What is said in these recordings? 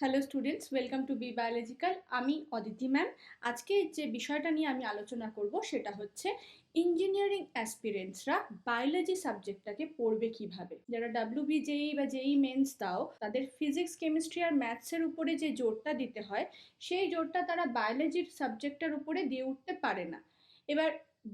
Hello students welcome to B biological আমি Aditi ma'am আজকে যে বিষয়টা নিয়ে আমি আলোচনা করব সেটা হচ্ছে ইঞ্জিনিয়ারিং অ্যাসপিরেন্টসরা বায়োলজি সাবজেক্টটাকে পড়বে কীভাবে। যারা ডাব্লিউ জেই বা জেই মেন্স দাও, তাদের ফিজিক্স কেমিস্ট্রি আর ম্যাথসের উপরে যে জোরটা দিতে হয়, সেই জোরটা তারা বায়োলজির সাবজেক্টটার উপরে দিয়ে উঠতে পারে না। এবার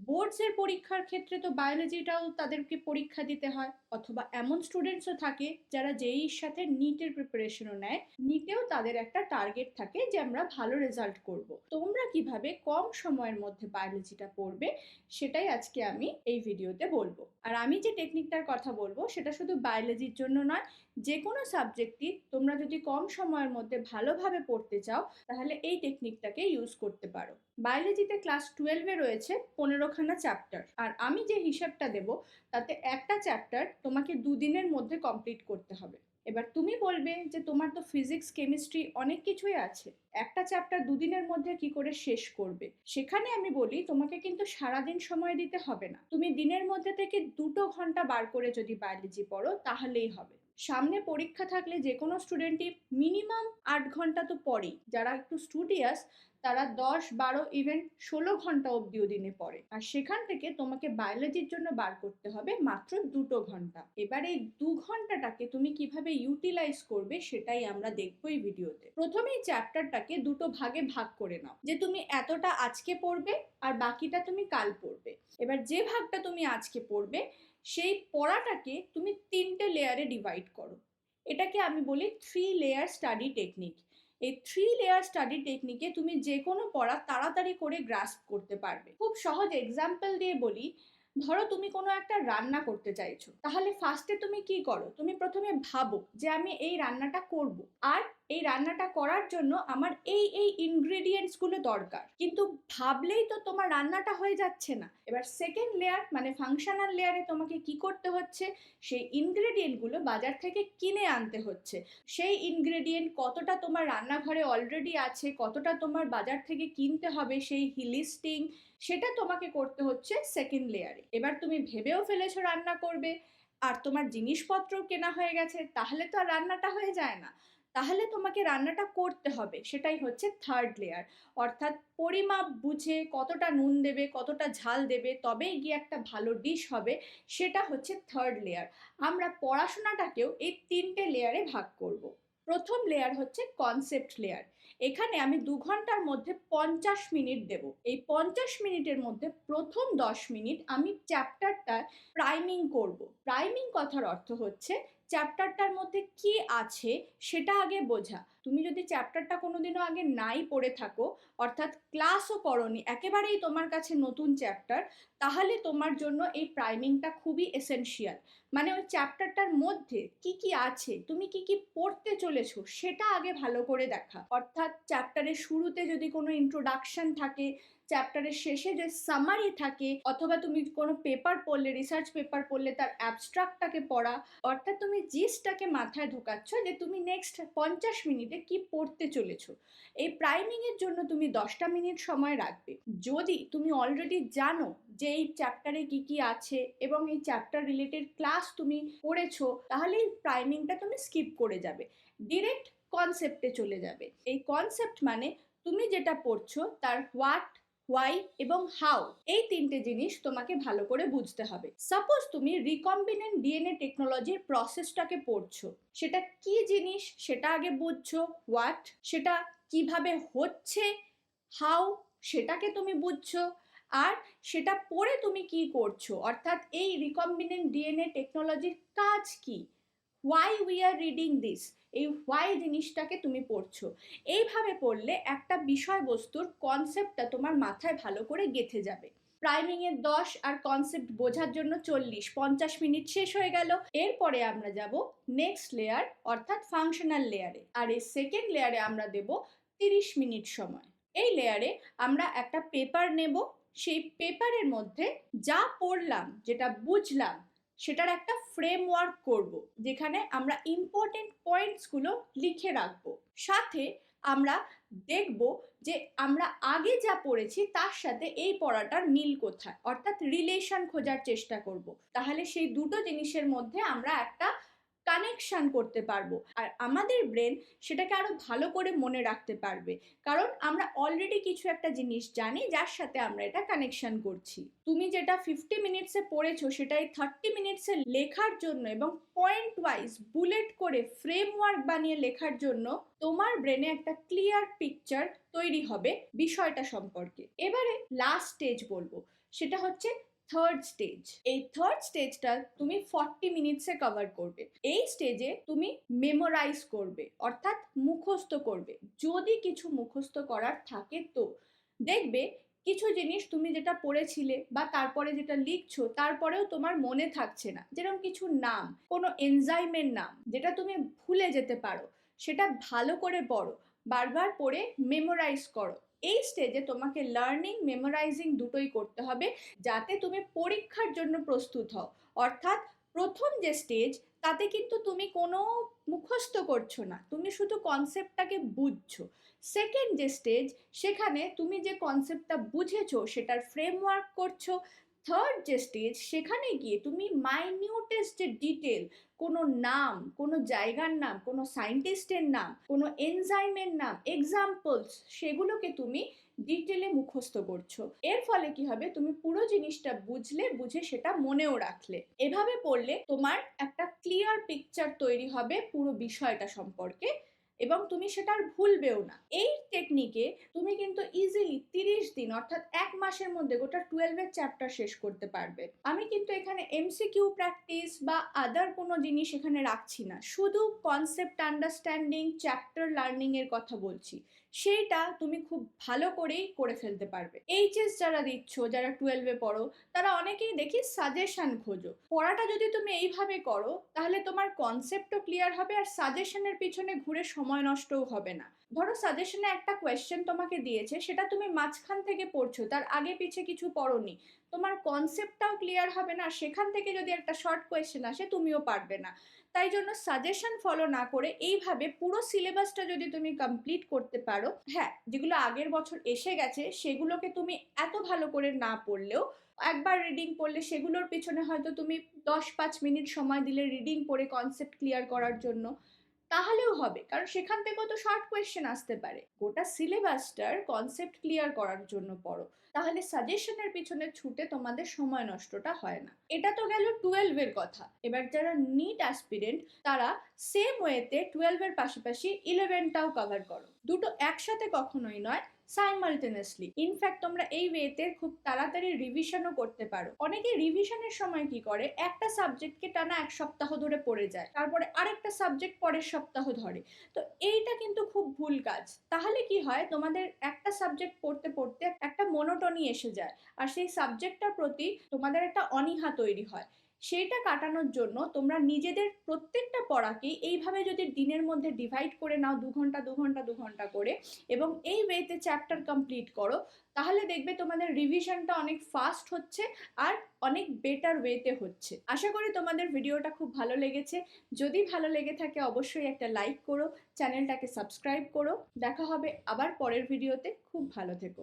বোর্ডসের পরীক্ষার ক্ষেত্রে তো বায়োলজিটাও তাদেরকে পরীক্ষা দিতে হয়। অথবা এমন স্টুডেন্টসও থাকে যারা জেইর সাথে নিটের প্রিপারেশনও নেয় নিটেও তাদের একটা টার্গেট থাকে যে আমরা ভালো রেজাল্ট করব। তোমরা কীভাবে কম সময়ের মধ্যে বায়োলজিটা পড়বে, সেটাই আজকে আমি এই ভিডিওতে বলব। আর আমি যে টেকনিকটার কথা বলব, সেটা শুধু বায়োলজির জন্য নয় যে কোনো সাবজেক্টই তোমরা যদি কম সময়ের মধ্যে ভালোভাবে পড়তে চাও, তাহলে এই টেকনিকটাকে ইউজ করতে পারো। বায়োলজিতে ক্লাস টুয়েলভে রয়েছে পনেরোখানা চ্যাপ্টার আর আমি যে হিসাবটা দেব, তাতে একটা চ্যাপ্টার তোমাকে দুদিনের মধ্যে কমপ্লিট করতে হবে। এবার তুমি বলবে যে তোমার তো ফিজিক্স কেমিস্ট্রি অনেক কিছুই আছে। একটা চ্যাপ্টার দুদিনের মধ্যে কি করে শেষ করবে? সেখানে আমি বলি, তোমাকে কিন্তু সারাদিন সময় দিতে হবে না। তুমি দিনের মধ্যে থেকে দুটো ঘণ্টা বার করে যদি বায়োলজি পড়ো, তাহলেই হবে। সামনে পরীক্ষা থাকলে যে কোনো স্টুডেন্টই মিনিমাম আট ঘণ্টা তো পড়েই। যারা একটু স্টুডিয়াস তারা দশ, বারো ইভেন ষোলো ঘণ্টা অবধিও দিনে পড়ে। আর সেখান থেকে তোমাকে বায়োলজির জন্য বার করতে হবে মাত্র দুটো ঘণ্টা। এবার এই দু ঘন্টাটাকে তুমি কীভাবে ইউটিলাইজ করবে সেটাই আমরা দেখব এই ভিডিওতে প্রথমেই চ্যাপ্টারটাকে দুটো ভাগে ভাগ করে নাও। যে তুমি এতটা আজকে পড়বে আর বাকিটা তুমি কাল পড়বে। এবার যে ভাগটা তুমি আজকে পড়বে সেই পড়াটাকে তুমি তিনটে লেয়ারে ডিভাইড করো। এটাকে আমি বলি থ্রি লেয়ার স্টাডি টেকনিক এই থ্রি লেয়ার স্টাডি টেকনিকে তুমি যে কোনো পড়া তাড়াতাড়ি করে গ্রাস্প করতে পারবে। খুব সহজ এক্সাম্পল দিয়ে বলি, ধরো তুমি কোনো একটা রান্না করতে চাইছো, তাহলে ফার্স্টে তুমি কি করো? তুমি প্রথমে ভাবো যে আমি এই রান্নাটা করব। আর এই রান্নাটা করার জন্য আমার এই এই ইনগ্রেডিয়েন্টসগুলো দরকার। কিন্তু ভাবলেই তো তোমার রান্নাটা হয়ে যাচ্ছে না। এবার সেকেন্ড লেয়ার মানে ফাংশনাল লেয়ারে তোমাকে কি করতে হচ্ছে? সেই ইনগ্রেডিয়েন্টগুলো বাজার থেকে কিনে আনতে হচ্ছে। সেই ইনগ্রেডিয়েন্ট কতটা তোমার রান্নাঘরে অলরেডি আছে, কতটা তোমার বাজার থেকে কিনতে হবে, সেই লিস্টিং সেটা তোমাকে করতে হচ্ছে সেকেন্ড লেয়ারে এবার তুমি ভেবেও ফেলেছো রান্না করবে, আর তোমার জিনিসপত্র কেনা হয়ে গেছে, তাহলে তো আর রান্নাটা হয়ে যায় না। তাহলে তোমাকে রান্নাটা করতে হবে। সেটাই হচ্ছে থার্ড লেয়ার অর্থাৎ পরিমাপ বুঝে কতটা নুন দেবে, কতটা ঝাল দেবে, তবেই গিয়ে একটা ভালো ডিশ হবে, সেটা হচ্ছে থার্ড লেয়ার আমরা পড়াশোনাটাকেও এই তিনটে লেয়ারে ভাগ করব। প্রথম লেয়ার হচ্ছে কনসেপ্ট লেয়ার এখানে আমি দু ঘণ্টার মধ্যে পঞ্চাশ মিনিট দেব। এই পঞ্চাশ মিনিটের মধ্যে প্রথম দশ মিনিট আমি চ্যাপ্টারটা প্রাইমিং করব। প্রাইমিং কথার অর্থ হচ্ছে চ্যাপ্টারটার মধ্যে কি আছে সেটা আগে বোঝা। তুমি যদি চ্যাপ্টারটা কোনোদিনও আগে নাই পড়ে থাকো, অর্থাৎ ক্লাসও করনি, একেবারেই তোমার কাছে নতুন চ্যাপ্টার তাহলে তোমার জন্য এই প্রাইমিংটা খুবই এসেনশিয়াল মানে ওই চ্যাপ্টারটার মধ্যে কি কি আছে, তুমি কি কি পড়তে চলেছো, সেটা আগে ভালো করে দেখা। অর্থাৎ চ্যাপ্টারের শুরুতে যদি কোনো ইন্ট্রোডাকশন থাকে চ্যাপ্টারের শেষে যে সামারি থাকে, অথবা তুমি কোনো পেপার পড়লে রিসার্চ পেপার পড়লে, তার অ্যাবস্ট্রাক্টটাকে পড়া, অর্থাৎ তুমি জিসটাকে মাথায় ঢোকাচ্ছ যে তুমি নেক্সট পঞ্চাশ মিনিটে কি পড়তে চলেছো? এই প্রাইমিংয়ের জন্য তুমি দশটা মিনিট সময় রাখবে। যদি তুমি অলরেডি জানো যে এই চ্যাপ্টারে কি কি আছে এবং এই চ্যাপ্টার রিলেটেড ক্লাস তুমি পড়েছো তাহলে এই প্রাইমিংটা তুমি স্কিপ করে যাবে। ডিরেক্ট কনসেপ্টে চলে যাবে। এই কনসেপ্ট মানে তুমি যেটা পড়ছো, তার হোয়াট হোয়াই এবং হাউ এই তিনটে জিনিস তোমাকে ভালো করে বুঝতে হবে। সাপোজ তুমি রিকম্বিনেন্ট ডিএনএ টেকনোলজির প্রসেসটাকে পড়ছো। সেটা কি জিনিস? সেটা আগে বুঝছ। হোয়াট সেটা কীভাবে হচ্ছে? হাউ সেটাকে তুমি বুঝছ। আর সেটা পড়ে তুমি কি করছ? অর্থাৎ এই রিকম্বিনেন্ট ডিএনএ টেকনোলজির কাজ কি? Why we are reading this এই হোয়াই জিনিসটাকে তুমি পড়ছো। এইভাবে পড়লে একটা বিষয়বস্তুর কনসেপ্টটা তোমার মাথায় ভালো করে গেঁথে যাবে। প্রাইমিংয়ের দশ আর কনসেপ্ট বোঝার জন্য চল্লিশ, পঞ্চাশ মিনিট শেষ হয়ে গেল। এরপরে আমরা যাব নেক্সট লেয়ার অর্থাৎ ফাংশনাল লেয়ারে আর এই সেকেন্ড লেয়ারে আমরা দেব তিরিশ মিনিট সময়। এই লেয়ারে আমরা একটা পেপার নেব। সেই পেপারের মধ্যে যা পড়লাম, যেটা বুঝলাম সেটার একটা ফ্রেমওয়ার্ক করব, যেখানে আমরা ইম্পর্টেন্ট পয়েন্টসগুলো লিখে রাখব। সাথে আমরা দেখব যে আমরা আগে যা পড়েছি তার সাথে এই পড়াটার মিল কোথায়, অর্থাৎ রিলেশন খোঁজার চেষ্টা করব। তাহলে সেই দুটো জিনিসের মধ্যে আমরা একটা কানেকশন করতে পারব। আর আমাদের ব্রেন সেটাকে আরও ভালো করে মনে রাখতে পারবে। কারণ আমরা অলরেডি কিছু একটা জিনিস জানি, যার সাথে আমরা এটা কানেকশান করছি। তুমি যেটা ফিফটি মিনিটসে পড়েছো, সেটাই থার্টি মিনিটসে লেখার জন্য এবং পয়েন্ট ওয়াইজ বুলেট করে ফ্রেমওয়ার্ক বানিয়ে লেখার জন্য তোমার ব্রেনে একটা ক্লিয়ার পিকচার তৈরি হবে বিষয়টা সম্পর্কে। এবারে লাস্ট স্টেজ বলব। সেটা হচ্ছে থার্ড স্টেজ এই থার্ড স্টেজটা তুমি ফর্টি মিনিটসে কভার করবে। এই স্টেজে তুমি মেমোরাইজ করবে, অর্থাৎ মুখস্থ করবে। যদি কিছু মুখস্থ করার থাকে তো। দেখবে কিছু জিনিস তুমি যেটা পড়েছিলে বা তারপরে যেটা লিখছো, তারপরেও তোমার মনে থাকছে না। যেরকম কিছু নাম, কোনো এনজাইমের নাম, যেটা তুমি ভুলে যেতে পারো, সেটা ভালো করে পড়ো, বারবার পড়ে মেমোরাইজ করো। এই স্টেজে তোমাকে লার্নিং মেমোরাইজিং দুটোই করতে হবে যাতে তুমি পরীক্ষার জন্য প্রস্তুত হও। অর্থাৎ প্রথম যে স্টেজ তাতে কিন্তু তুমি কোনো মুখস্থ করছ না, তুমি শুধু কনসেপ্টটাকে বুঝছ। সেকেন্ড যে স্টেজ সেখানে তুমি যে কনসেপ্টটা বুঝেছ, সেটার ফ্রেমওয়ার্ক করছ থার্ড যে স্টেজ সেখানে গিয়ে তুমি মাইনিউটেস্ট ডিটেল কোনো নাম, কোনো জায়গার নাম, কোনো সায়েন্টিস্টের নাম, কোনো এনজাইমের নাম এক্সাম্পলস সেগুলোকে তুমি ডিটেলে মুখস্থ করছ। এর ফলে কি হবে? তুমি পুরো জিনিসটা বুঝলে, বুঝে সেটা মনেও রাখলে। এভাবে পড়লে তোমার একটা ক্লিয়ার পিকচার তৈরি হবে পুরো বিষয়টা সম্পর্কে। এবং তুমি সেটা আর ভুলবেও না। এই টেকনিকে তুমি কিন্তু ইজিলি তিরিশ দিন, অর্থাৎ এক মাসের মধ্যে গোটা টুয়েলভের চ্যাপ্টার শেষ করতে পারবে। আমি কিন্তু এখানে এমসিকিউ প্র্যাকটিস বা আদার কোনো জিনিস এখানে রাখছি না। শুধু কনসেপ্ট আন্ডারস্ট্যান্ডিং চ্যাপ্টার লার্নিংয়ের কথা বলছি। সেইটা তুমি খুব ভালো করেই করে ফেলতে পারবে। এইচএস যারা দিচ্ছ, যারা টুয়েলভে পড়ো, তারা অনেকেই দেখি সাজেশন খোঁজো। পড়াটা যদি তুমি এইভাবে করো, তাহলে তোমার কনসেপ্টও ক্লিয়ার হবে আর সাজেশনের পিছনে ঘুরে সময় নষ্টও হবে না। ধরো সাজেশনে একটা কোয়েশ্চেন তোমাকে দিয়েছে, সেটা তুমি মাঝখান থেকে পড়ছো, তার আগে পিছে কিছু পড়োনি। তোমার কনসেপ্টটাও ক্লিয়ার হবে না, সেখান থেকে যদি একটা শর্ট কোয়েশ্চেন আসে, তুমিও পারবে না। তাই জন্য সাজেশন ফলো না করে এইভাবে পুরো সিলেবাসটা যদি তুমি কমপ্লিট করতে পারো হ্যাঁ যেগুলো আগের বছর এসে গেছে, সেগুলোকে তুমি এত ভালো করে না পড়লেও, একবার রিডিং পড়লে সেগুলোর পিছনে হয়তো তুমি দশ পাঁচ মিনিট সময় দিলে রিডিং পড়ে কনসেপ্ট ক্লিয়ার করার জন্য। তাহলেও হবে। কারণ সেখান থেকেও তো শর্ট কোয়েশ্চেন আসতে পারে। গোটা সিলেবাসটার কনসেপ্ট ক্লিয়ার করার জন্য পড়ো। তাহলে সাজেশনের পিছনে ছুটে তোমাদের সময় নষ্টটা হয় না। এটা তো গেল টুয়েলভের কথা। এবার যারা নিট অ্যাসপিরেন্ট তারা সেম ওয়েতে টুয়েলভের পাশাপাশি ইলেভেনটাও কভার করো। দুটো একসাথে কখনোই নয় সাইমালটেনিয়াসলি ইনফ্যাক্ট তোমরা এই ওয়েতে খুব তাড়াতাড়ি রিভিশনও করতে পারো। অনেকে রিভিশনের সময় কি করে? একটা সাবজেক্টকে টানা এক সপ্তাহ ধরে পড়ে যায়, তারপরে আরেকটা সাবজেক্ট পরের সপ্তাহ ধরে। তো এইটা কিন্তু খুব ভুল কাজ। তাহলে কি হয়? তোমাদের একটা সাবজেক্ট পড়তে পড়তে একটা মনোটনি এসে যায়, আর সেই সাবজেক্টটার প্রতি তোমাদের একটা অনীহা তৈরি হয়। সেইটা কাটানোর জন্য তোমরা নিজেদের প্রত্যেকটা পড়াকেই এইভাবে যদি দিনের মধ্যে ডিভাইড করে নাও, দু ঘণ্টা দু ঘণ্টা দু ঘণ্টা করে এবং এই ওয়েতে চ্যাপ্টার কমপ্লিট করো, তাহলে দেখবে তোমাদের রিভিশনটা অনেক ফাস্ট হচ্ছে আর অনেক বেটার ওয়েতে হচ্ছে। আশা করি তোমাদের ভিডিওটা খুব ভালো লেগেছে। যদি ভালো লেগে থাকে অবশ্যই একটা লাইক করো চ্যানেলটাকে সাবস্ক্রাইব করো। দেখা হবে আবার পরের ভিডিওতে খুব ভালো থেকো।